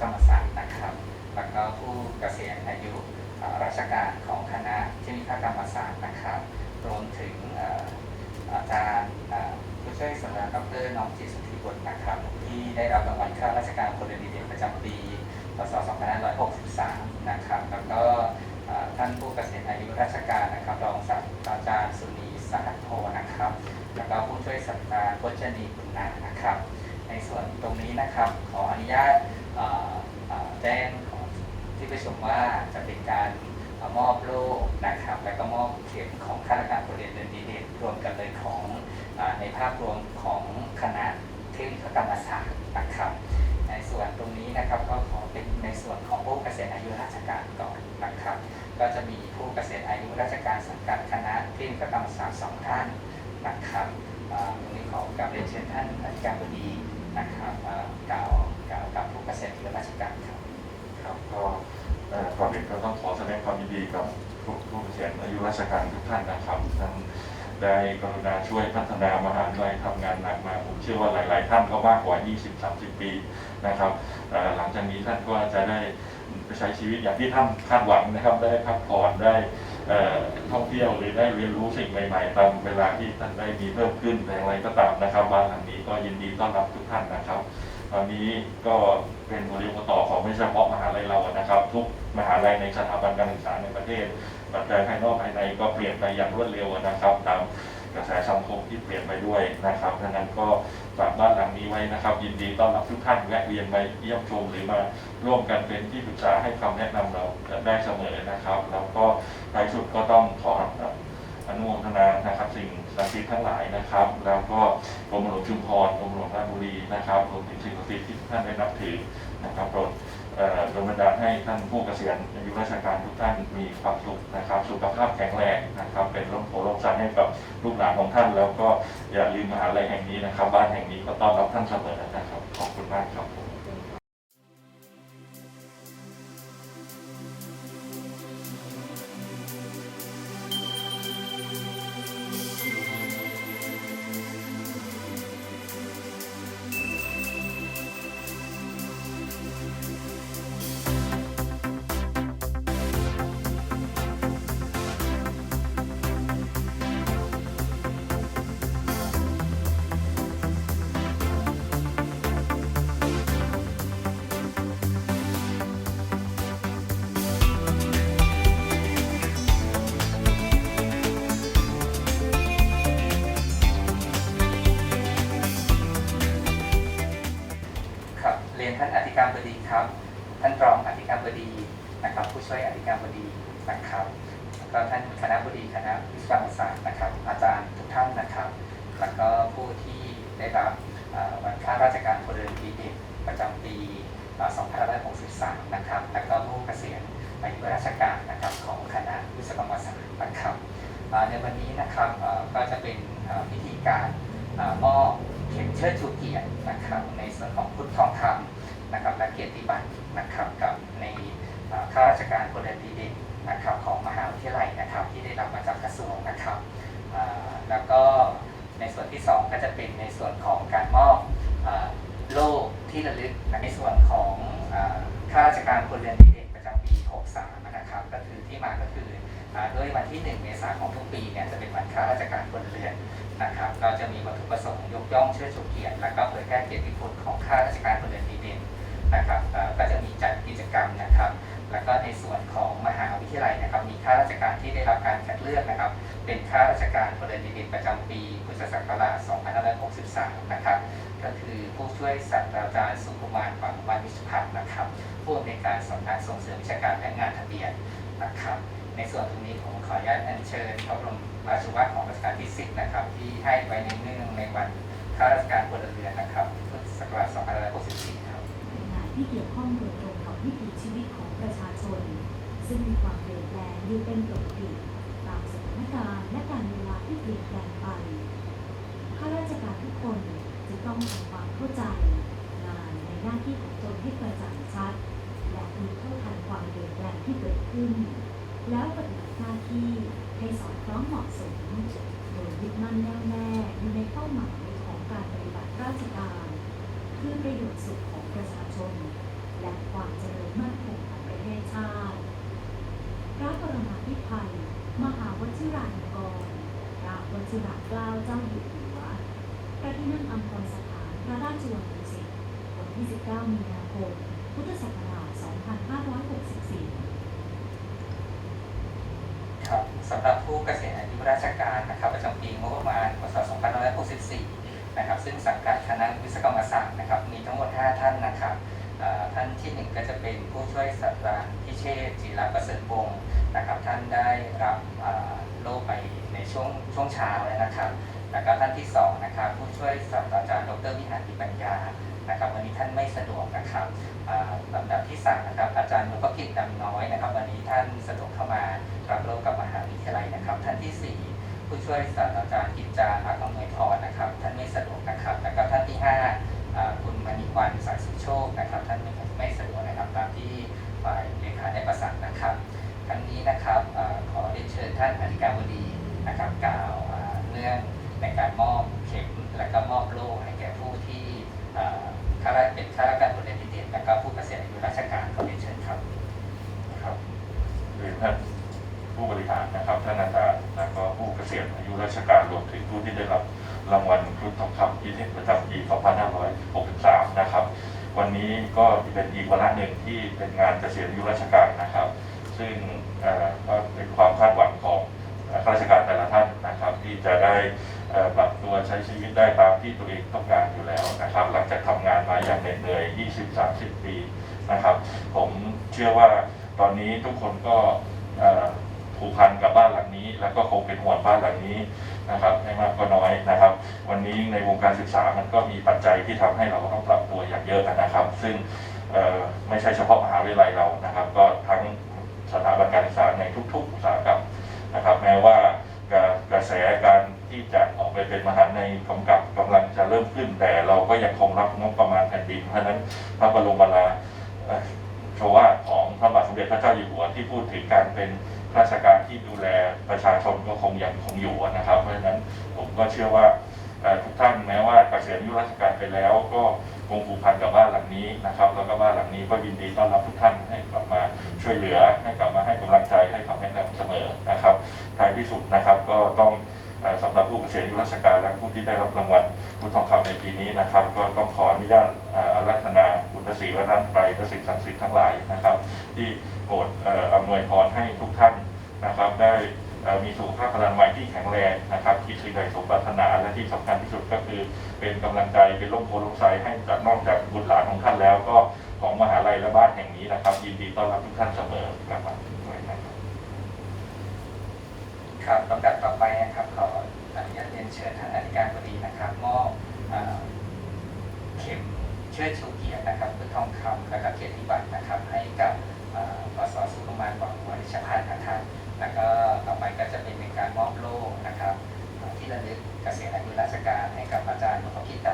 กรรมศาสตร์นะครับ แล้วก็ผู้เกษียณอายุราชการของคณะเทคนิคกรรมศาสตร์นะครับ รวมถึงอาจารย์ผู้ช่วยศาสตราจารย์ดรน้องจิตสุทธิบุตรนะครับ ที่ได้รับรางวัลข้าราชการพลเรือนดีเด่นประจำปีพศ2563 นะครับ แล้วก็ท่านผู้เกษียณอายุราชการนะครับรองศาสตราจารย์สุนีสหัสโทนะครับ แล้วก็ผู้ช่วยศาสตราจารย์พจนีบุญนานะครับ ในส่วนตรงนี้นะครับขออนุญาต แจ้งของที่ประชุมว่าจะเป็นการอมอบโล่นะครับ แล้วก็มอบเข็มของข้าราชการพลเรือนเดินดีเด่นรวมกันเลยของอในภาพรวมของคณะเทคนิคกรรมศาสตร์นะครับ ในส่วนตรงนี้นะครับก็ขอเป็นในส่วนของผู้เกษียณอายุราชการก่อนนะครับ ก็จะมีผู้เกษียณอายุราชการสังกัดคณะเทคนิคกรรมศาสตร์สองท่านนะครับตรงนี้ขอกราบเรียนเชิญท่านอธิการย์บดีนะครับุราชการทุกท่านนะครับท่านได้กรุณาช่วยพัฒนามหาวิทยาลัยทำงานหนักมาผมเชื่อว่าหลาย ๆ ท่านก็มากกว่า 20-30 ปีนะครับหลังจากนี้ท่านก็จะได้ไปใช้ชีวิตอย่างที่ท่านคาดหวังนะครับ ได้พักผ่อนได้ท่องเที่ยวหรือได้เรียนรู้สิ่งใหม่ ๆ ตามเวลาที่ท่านได้มีเพิ่มขึ้นแต่อย่างไรก็ตามนะครับบ้านหลังนี้ก็ยินดีต้อนรับทุกท่านนะครับ ตอนนี้ก็เป็นบริวต่อของไม่เฉพาะมหาลัยเรานะครับ ทุกมหาลัยในสถาบันการศึกษาในประเทศ ปัจจัยภายนอกภายในก็เปลี่ยนไปอย่างรวดเร็วนะครับ ตามกระแสสังคมที่เปลี่ยนไปด้วยนะครับดังนั้นก็ฝากบ้านหลังนี้ไว้นะครับ ยินดีต้อนรับทุกท่านแวะเวียนมาเยี่ยมชมหรือมาร่วมกันเป็นที่ปรึกษาให้คำแนะนำเราได้เสมอนะครับ แล้วก็ท้ายสุดก็ต้องขออนุโมทนานะครับ สิ่งศักดิ์สิทธิ์ทั้งหลายนะครับ แล้วก็กรมหลวงชุมพรกรมหลวงราชบุรีนะครับรวมถึงสิ่งศักดิ์สิทธิ์ที่ท่านได้นับถือนะครับโปรดเอ่อดลบันดาลให้ท่านผู้เกษียณอายุราชการทุกท่านมีความสุขนะครับ สุขภาพแข็งแรงนะครับ เป็นร่มโพล่มไทรให้กับลูกหลานของท่าน แล้วก็อย่าลืมมหาลัยแห่งนี้นะครับ บ้านแห่งนี้ก็ต้อนรับท่านเสมอนะครับ ขอบคุณมากครับผมครับ การบดีครับ ท่านรองอธิการบดีนะครับ ผู้ช่วยอธิการบดีนะครับแล้วก็ท่านคณะบดีคณะวิศวกรรมศาสตร์นะครับ อาจารย์ทุกท่านนะครับ แล้วก็ผู้ที่ได้รับวันข้าราชการพลเรือนดีเด่นประจำปีเอ่อ2563 นะครับ แล้วก็ผู้เกษียณอายุราชการนะครับของคณะวิศวกรรมศาสตร์นะครับในวันนี้นะครับก็จะเป็นพิธีการมอบเข็มเชิดชูเกียรตินะครับในส่วนของพุทธทองคำ นะครับและเกียรติบัตรนะครับกับในข้าราชการพลเรือนดีเด่นนะครับของมหาวิทยาลัยนะครับที่ได้รับมาจากกระทรวงนะครับแล้วก็ในส่วนที่สองก็จะเป็นในส่วนของการมอบโล่ที่ระลึกในส่วนของข้าราชการพลเรือนดีเด่นประจำปี 63 นะครับก็คือที่มาก็คืออด้วยวันที่ 1 เมษายนของทุกปีเนี่ยจะเป็นวันข้าราชการพลเรือนนะครับก็จะมีวัตถุประสงค์ยกย่องเชิดชูเกียรติและก็เผยแพร่เกียรติคุณของข้าราชการพลเรือนดีเด่น นะครับก็จะมีจัดกิจกรรมนะครับ แล้วก็ในส่วนของมหาวิทยาลัยนะครับ มีข้าราชการที่ได้รับการคัดเลือกนะครับ เป็นข้าราชการพลเรือนดีเด่นประจำปีพุทธศักราช 2563 นะครับ ก็คือผู้ช่วยศาสตราจารย์สุขุมารปังวันวิชพัฒน์นะครับผู้อำนวยการสำนักส่งเสริมวิชาการและงานทะเบียนนะครับ ในส่วนตรงนี้ผมขออนุญาตอัญเชิญพระบรมราชวัตรของรัชกาลที่ 10 นะครับ ที่ให้ไว้ในเนื่องในวันข้าราชการพลเรือนนะครับพุทธศักราช 2564 ครับ ที่เกี่ยวข้องโดยตรงกับวิถีชีวิตของประชาชน ซึ่งมีความเปลี่ยนแปลงอยู่เป็นปกติตามสถานการณ์และการเวลาที่เปลี่ยนแปลงไปข้าราชการทุกคนจะต้องทำความเข้าใจ งานในหน้าที่ของตนให้กระจ่างชัด และมีเท่าทันความเปลี่ยนแปลงที่เกิดขึ้น แล้วปฏิบัติหน้าที่ให้สอดคล้องเหมาะสม โดยยึดมั่นแน่วแน่อยู่ในเป้าหมายของการปฏิบัติราชการ พื่อประโยชน์สุขของประชาชน และความเจริญมั่นคงของประเทศชาติพระบรมพิไทยมหาวชิราลงกรพระวชิราเกล้าเจ้าอยู่หัวพระที่นั่งอัมพรสถานพระราชวังดุสิตวันที่ 19 มีนาคม พุทธศักราช 2564 ครับสำหรับผู้เกษียณอายุราชการนะครับประจำปีงบประมาณพศ2564 นะครับซึ่งสังกัดคณะวิศวกรรมศาสตร์นะครับมีทั้งหมด 5 ท่านนะครับท่านที่ 1 ก็จะเป็นผู้ช่วยศาสตราพิเชษฐ์จิรประเสริฐวงศ์นะครับท่านได้รับโล่ไปในช่วงช่วงเช้าแล้วนะครับแล้วก็ท่านที่2นะครับผู้ช่วยศาสตราจารย์ดรวิหารติปัญญานะครับวันนี้ท่านไม่สะดวกนะครับลำดับที่สามนะครับอาจารย์นพกิจดำน้อยนะครับวันนี้ท่านสะดวกเข้ามารับโลกกับมหาวิทยาลัยนะครับ ท่านที่สี่ ผู้ช่วยศาสตราจารย์กิจจารักอำนวยพรนะครับ ท่านไม่สะดวกนะครับ แล้วก็ท่านที่ห้าคุณมณีวันสายสุโชคนะครับ ท่านไม่ไม่สะดวกนะครับตามที่ฝ่ายเลขาได้ประสานนะครับทั้งนี้นะครับอขอเรียนเชิญท่านอธิการบดีนะครับ กล่าวเรื่องในการมอบเข็มและก็มอบโล่ให้แก่ผู้ที่ข้าราชเป็นข้าราชการบริเวณพิเศษและก็ผู้เกษียณอายุราชการขอเรียนเชิญครับครับเรียนท่านผู้บริหารนะครับท่านอาจารย์ ผู้เกษียณอายุราชการรวมถึงผู้ที่ได้รับรางวัลครุฑทองคำพิเศษประจำปี 2563 นะครับ วันนี้ก็เป็นอีกวาระหนึ่งที่เป็นงานเกษียณอายุราชการนะครับ ซึ่งก็เป็นความคาดหวังของข้าราชการแต่ละท่านนะครับ ที่จะได้ปรับตัวใช้ชีวิตได้ตามที่ตัวเองต้องการอยู่แล้วนะครับ หลังจากทำงานมาอย่างเหนื่อย 20-30 ปีนะครับ ผมเชื่อว่าตอนนี้ทุกคนก็ ผูกพันกับบ้านหลังนี้ แล้วก็คงเป็นห่วงบ้านหลังนี้นะครับไม่มากก็น้อยนะครับ วันนี้ในวงการศึกษามันก็มีปัจจัยที่ทำให้เราต้องปรับตัวอย่างเยอะนะครับ ซึ่งไม่ใช่เฉพาะมหาวิทยาลัยเรานะครับ ก็ทั้งสถาบันการศึกษาในทุกๆอุตสาหกรรมนะครับ แม้ว่ากระแสการที่จะออกไปเป็นมหาในกำกับกำลังจะเริ่มขึ้น แต่เราก็ยังคงรับงบประมาณแผ่นดินเพราะนั้นพระบรมราเอ่อโชวาทของพระบาทสมเด็จพระเจ้าอยู่หัวที่พูดถึงการเป็น ราชการที่ดูแลประชาชนก็คงยังคงอยู่นะครับ เพราะฉะนั้นผมก็เชื่อว่าทุกท่านแม้ว่าเกษียณอายุราชการไปแล้ว ก็คงผูกพันกับบ้านหลังนี้นะครับ แล้วก็บ้านหลังนี้ก็ยินดีต้อนรับทุกท่านให้กลับมาช่วยเหลือให้กลับมาให้กำลังใจให้คำแนะนำเสมอนะครับท้ายที่สุดนะครับก็ต้องเอ่อสำหรับผู้เกษียณอายุราชการและผู้ที่ได้รับรางวัลพุทธทองคำในปีนี้นะครับ ก็ต้องขออนุญาตอารัตนาบุญศรีวัฒนไตรพระสิ่งศักดิ์สิทธิ์ทั้งหลายนะครับ ที่ พลังใหม่ที่แข็งแรงนะครับคิดสิ่งใดสมปรารถนาและที่สำคัญที่สุดก็คือ เป็นกำลังใจเป็นร่มโพล่มไทให้จากนอกจากบุตรหลานของท่านแล้วก็ของมหาลัยและบ้านแห่งนี้นะครับ ยินดีต้อนรับทุกท่านเสมอนะครับครับลำดับต่อไปนะครับขออนุญาตเรียนเชิญท่านอธิการบดีนะครับมอบเข็มเชิดชูเกียรตินะครับเป็นทองคำและก็เกียรติบัตรนะครับให้กับพสสุรมารบอกวัชพันธ์นะครับแล้วก็ต่อไปก็จะ การมอบโล่นะครับที่ระลึกเกษียณอายุราชการให้กับอาจารย์หลวคิดตั